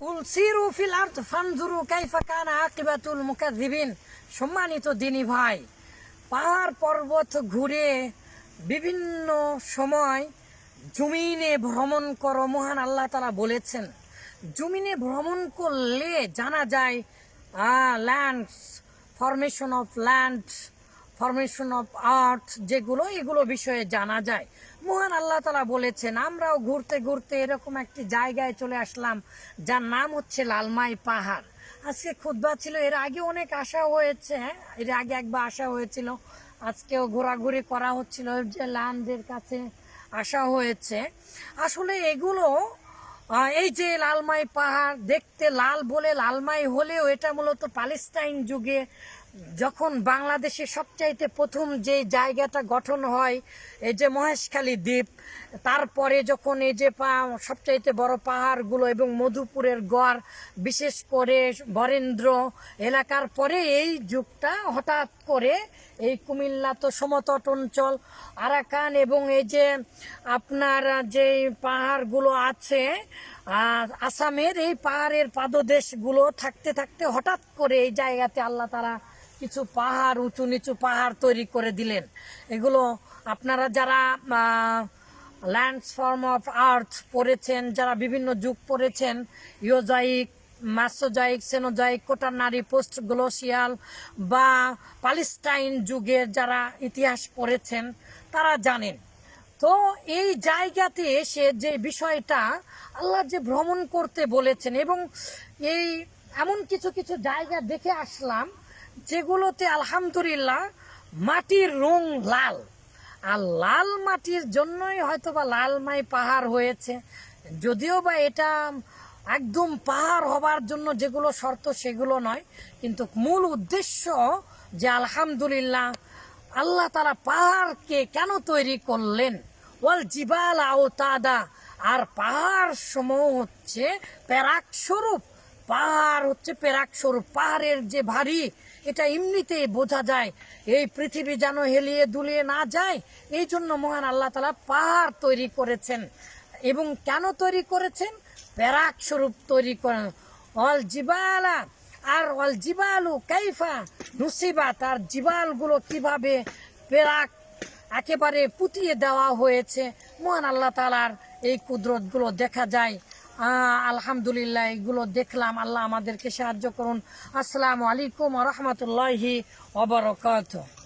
কুল সিরু feel আরদ ফানজুরু কাইফা কানা আকিবাতুল মুকাযযিবিন সম্মানিত দিনী ভাই, পাহাড় পর্বত ঘুরে বিভিন্ন সময় জমিনে ভ্রমণ করো, মহান আল্লাহ তারা বলেছেন। জমিনে ভ্রমণ করলে জানা যায় land formation of land formation of earth যেগুলো, এগুলো বিষয়ে জানা যায়। মহান আল্লাহ তালা বলেছেন, আমরাও ঘুরতে ঘুরতে এরকম একটি জায়গায় চলে আসলাম, যার নাম হচ্ছে লালমাই পাহাড়। আজকে খুদ্া ছিল, এর আগে অনেক আশা হয়েছে হ্যাঁ? এর আগে একবার আশা হয়েছিল। আজকেও ঘোরাঘুরি করা হচ্ছিল যে ল্যান্ডের কাছে আসা হয়েছে। আসলে এগুলো এই যে লালমাই পাহাড়, দেখতে লাল বলে, লালমাই হলেও এটা মূলত প্যালেস্টাইন যুগে যখন বাংলাদেশে সবচাইতে প্রথম যে জায়গাটা গঠন হয়, এই যে মহেশখালী দ্বীপ, তারপরে যখন এই যে পা- সবচাইতে বড় পাহাড়গুলো এবং মধুপুরের গড়, বিশেষ করে বরেন্দ্র এলাকার পরে এই যুগটা হঠাৎ করে এই কুমিল্লা তো সমতট অঞ্চল, আরাকান এবং এই যে আপনার যে পাহাড়গুলো আছে আসামের এই পাহাড়ের পাদদেশগুলো থাকতে থাকতে হঠাৎ করে এই জায়গাতে আল্লাহ তারা কিছু পাহাড়, উঁচু নিচু পাহাড় তৈরি করে দিলেন। এগুলো আপনারা যারা ল্যান্ডসফর্ম অফ আর্থ পড়েছেন, যারা বিভিন্ন যুগ পড়েছেন, ইয়োজাইক ম্যাসোজাইক সেনোজাইক, কোটানারি পোস্ট গ্লোসিয়াল বা প্যালেস্টাইন যুগের যারা ইতিহাস পড়েছেন, তারা জানেন। তো এই জায়গাতে এসে যে বিষয়টা আল্লাহ যে ভ্রমণ করতে বলেছেন এবং এই এমন কিছু কিছু জায়গা দেখে আসলাম যেগুলোতে আলহামদুলিল্লাহ মাটির রং লাল। আর লাল মাটির জন্যই হয়তো বা লালমাই পাহাড় হয়েছে। যদিও বা এটা একদম পাহাড় হবার জন্য যেগুলো শর্ত সেগুলো নয়, কিন্তু মূল উদ্দেশ্য যে আলহামদুলিল্লাহ আল্লাহ তারা পাহাড়কে কেন তৈরি করলেন? ওয়াল জিবাল আওতাদা। আর পাহাড় সমূহ হচ্ছে প্যারাক স্বরূপ পাহাড় হচ্ছে পেরাক স্বরূপ পাহাড়ের যে ভারী এটা এমনিতেই বোঝা যায়। এই পৃথিবী যেন হেলিয়ে দুলিয়ে না যায়, এই জন্য মহান আল্লাহ তালা পাহাড় তৈরি করেছেন। এবং কেন তৈরি করেছেন? পেরাক স্বরূপ তৈরি করেন। অল জিবালা আর অল জিবালু কাইফা নুসিবা, তার জিবালগুলো কীভাবে প্যারাক একেবারে পুতিয়ে দেওয়া হয়েছে, মহান আল্লাহ তালার এই কুদরতগুলো দেখা যায়। আলহামদুলিল্লাহ এগুলো দেখলাম। আল্লাহ আমাদেরকে সাহায্য করুন। আসসালামু আলাইকুম রহমতুল্লাহি ওবরকাত